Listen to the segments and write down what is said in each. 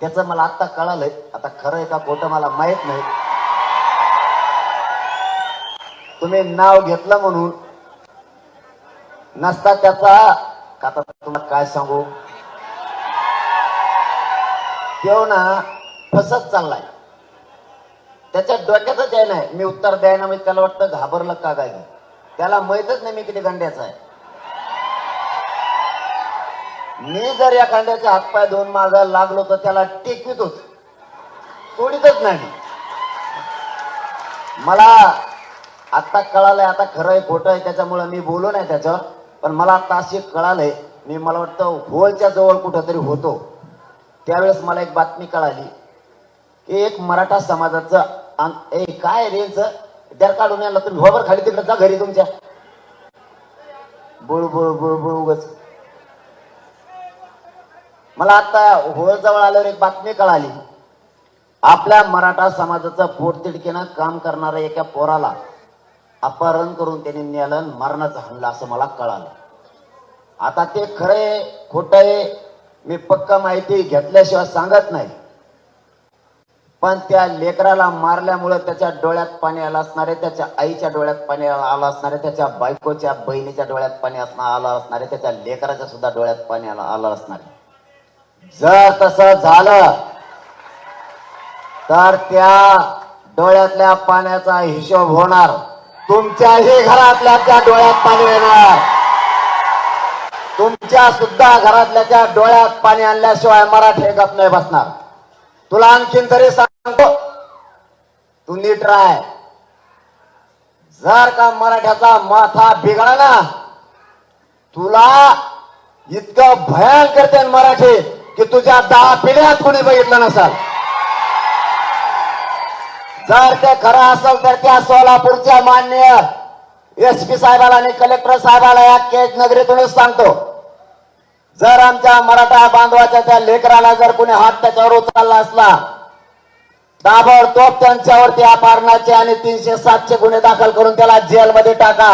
त्याचं मला आत्ता कळालंय. आता खरं आहे का खोटं मला माहीत नाही. तुम्ही नाव घेतलं म्हणून. नसता त्याचा. का आता तुम्हाला काय सांगू? तो ना फसत चाललाय. त्याच्या डोक्यातच आहे. नाही मी उत्तर द्यायला मी त्याला वाटतं घाबरलं का काय? त्याला माहितच नाही मी किती गंड्याचा आहे. मी जर या कांद्याच्या हातपाय दोन मागा लागलो तर त्याला टेकवितोच. सोडितच नाही. मला आता कळालंय आता खरं आहे खोटं आहे त्याच्यामुळे मी बोलू नाही त्याच्यावर. पण मला आता असे कळालंय मी मला वाटतं होलच्या जवळ कुठंतरी होतो. त्यावेळेस मला एक बातमी कळाली की एक मराठा समाजाचं ए काय रेच दर काढून यायला तुम्ही. होबर खाली तिकडे जा घरी तुमच्या. बुळबुळ बुळबुळ उगच. मला आता होळ जवळ आल्यावर एक बातमी कळाली. आपल्या मराठा समाजाचं पोटतिडकीनं काम करणाऱ्या एका पोराला अपहरण करून त्यांनी नेलं आणि मरणाचं हल्ला असं मला कळालं. आता ते खरे खोटं आहे मी पक्का माहिती घेतल्याशिवाय सांगत नाही. पण त्या लेकराला मारल्यामुळे त्याच्या डोळ्यात पाणी आलं असणारे त्याच्या आईच्या डोळ्यात पाणी आलं असणारे त्याच्या बायकोच्या बहिणीच्या डोळ्यात पाणी असणार आलं असणारे त्याच्या लेकराच्या सुद्धा डोळ्यात पाणी आलं आलं असणारे जर तसं झालं तर त्या डोळ्यातल्या पाण्याचा हिशोब होणार. तुमच्याही घरातल्या त्या डोळ्यात पाणी येणार. तुमच्या सुद्धा घरातल्याच्या डोळ्यात पाणी आणल्याशिवाय मराठी गप नाही बसणार. तुला आणखीन तरी सांगतो तू नीट राय जर का मराठ्याचा माथा बिघडला ना तुला इतकं भयंकर ते मराठी की तुझ्या दहा पिढ्यात कोणी बघितलं नसाल. जर ते खरं असेल तर त्या सोलापूरच्या मान्य एस पी साहेबाला आणि कलेक्टर साहेबाला या केज नगरीतूनच सांगतो. जर आमच्या मराठा बांधवाच्या त्या लेकराला जर कोणी हात त्याच्यावर उचलला असला ताबडतोब त्यांच्यावरती अपहरणाचे आणि तीनशे सातशे गुन्हे दाखल करून त्याला जेलमध्ये टाका.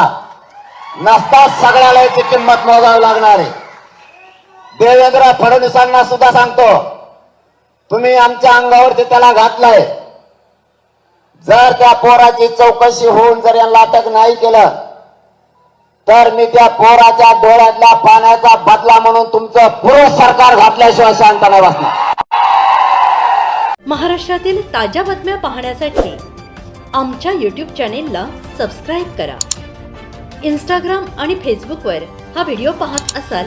नसता सगळ्याला याची किंमत मोजावी लागणार आहे. देवेंद्र फडणवीसांना सुद्धा सांगतो तुम्ही आमच्या अंगावरती त्याला घातलाय. जर त्या पोराची चौकशी होऊन जर यांना अटक नाही केलं तर मी त्या पोराच्या डोळ्यातल्या पाण्याचा बदला म्हणून तुमचं पूर्ण सरकार घातल्याशिवाय शांत नाही बसणार. महाराष्ट्रातील ताज्या बातम्या पाहण्यासाठी आमच्या यूट्यूब चॅनेलला सबस्क्राईब करा. इंस्टाग्राम आणि फेसबुकवर हा व्हिडिओ पाहत असाल